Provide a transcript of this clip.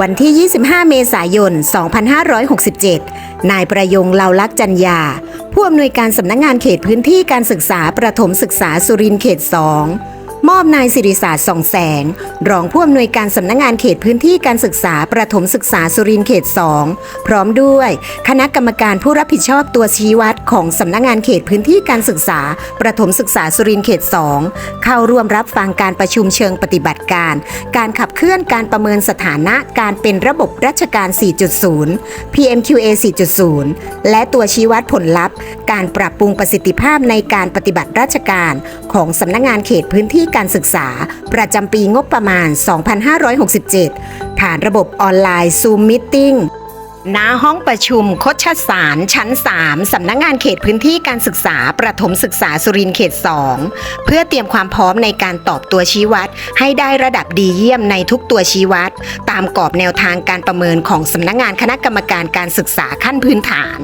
วันที่ 25 เมษายน 2567 นายประยงเลาลักษ์จันยา ผู้อำนวยการสำนักงงานเขตพื้นที่การศึกษาประถมศึกษาสุรินทร์เขต 2 มอบนายสิริศาสตร์สองแสง รองผู้อำนวยการสำนักงงานเขตพื้นที่การศึกษาประถมศึกษาสุรินทร์เขต 2 พร้อมด้วย คณะกรรมการผู้รับผิดชอบตัวชี้วัดของสำนักงงานเขตพื้นที่การศึกษาประถมศึกษาสุรินทร์เขต 2 เข้าร่วมรับฟังการประชุมเชิงปฏิบัติการ การขับเคลื่อนการประเมินสถานะการเป็นระบบราชการ 4.0 PMQA 4.0 และตัวชี้วัดผลลัพธ์ การปรับปรุงประสิทธิภาพในการปฏิบัติราชการ ของสำนักงานเขตพื้นที่การศึกษา ประจำปีงบประมาณ 2567 ผ่านระบบออนไลน์ Zoom Meeting ณห้องประชุมโคชสารชั้น 3 สำนักงานเขตพื้นที่การศึกษา ประถมศึกษาสุรินทร์เขต 2 เพื่อเตรียมความพร้อมในการตอบตัวชี้วัด ให้ได้ระดับดีเยี่ยมในทุกตัวชี้วัด ตามกรอบแนวทางการประเมินของสำนักงานคณะกรรมการการศึกษาขั้นพื้นฐาน